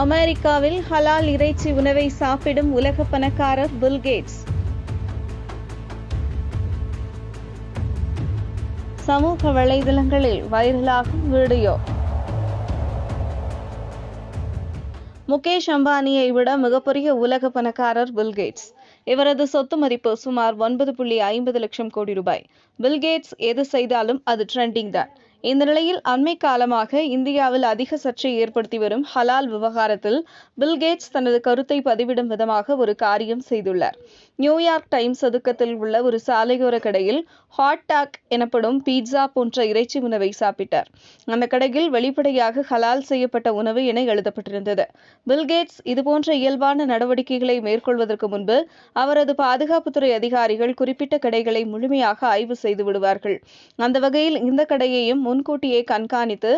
அமெரிக்காவில் ஹலால் இறைச்சி உணவை சாப்பிடும் உலக பணக்காரர் பில்கேட்ஸ் சமூக வலைதளங்களில் வைரலாகும் வீடியோ. முகேஷ் அம்பானியை விட மிகப்பெரிய உலக பணக்காரர் பில்கேட்ஸ் இவரது சொத்து மதிப்பு சுமார் ஒன்பது புள்ளி ஐம்பது லட்சம் கோடி ரூபாய். பில்கேட்ஸ் எது செய்தாலும் அது ட்ரெண்டிங் தான். இந்த நிலையில் அண்மை காலமாக இந்தியாவில் அதிக சர்ச்சை ஏற்படுத்தி வரும் ஹலால் விவகாரத்தில் பில்கேட்ஸ் தனது கருத்தை பதிவிடும் விதமாக ஒரு காரியம் செய்துள்ளார். நியூயார்க் டைம்ஸ் ஒதுக்கத்தில் உள்ள ஒரு சாலையோர கடையில் ஹாட் டாக் எனப்படும் பீட்சா போன்ற இறைச்சி உணவை சாப்பிட்டார். அந்த கடையில் வெளிப்படையாக ஹலால் செய்யப்பட்ட உணவு என எழுதப்பட்டிருந்தது. பில்கேட்ஸ் இதுபோன்ற இயல்பான நடவடிக்கைகளை மேற்கொள்வதற்கு முன்பு அவரது பாதுகாப்புத்துறை அதிகாரிகள் குறிப்பிட்ட கடைகளை முழுமையாக ஆய்வு செய்து விடுவார்கள். அந்த வகையில் இந்த கடையையும் முன்கூட்டியே கண்காணித்து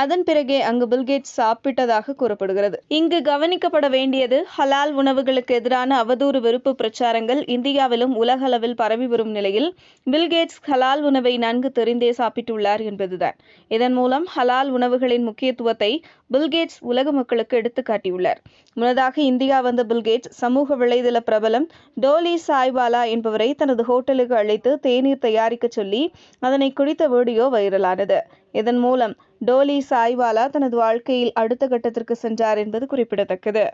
அதன் பிறகே அங்கு பில்கேட்ஸ் சாப்பிட்டதாக கூறப்படுகிறது. இங்கு கவனிக்கப்பட வேண்டியது ஹலால் உணவுகளுக்கு எதிரான அவதூறு வெறுப்பு பிரச்சாரங்கள் இந்தியாவிலும் உலகளவில் பரவி வரும் நிலையில் பில்கேட்ஸ் ஹலால் உணவை நன்கு தெரிந்தே சாப்பிட்டுள்ளார் என்பதுதான். இதன் மூலம் ஹலால் உணவுகளின் முக்கியத்துவத்தை பில்கேட்ஸ் உலக மக்களுக்கு எடுத்து காட்டியுள்ளார். முன்னதாக இந்தியா வந்த பில்கேட்ஸ் சமூக விளைதள பிரபலம் டோலி சாய்வாலா என்பவரை தனது ஹோட்டலுக்கு அழைத்து தேநீர் தயாரிக்க சொல்லி அதனை குடித்த வீடியோ வைரலானது. இதன் மூலம் டோலி சாய்வாலா தனது வாழ்க்கையில் அடுத்த கட்டத்திற்கு சென்றார் என்பது குறிப்பிடத்தக்கது.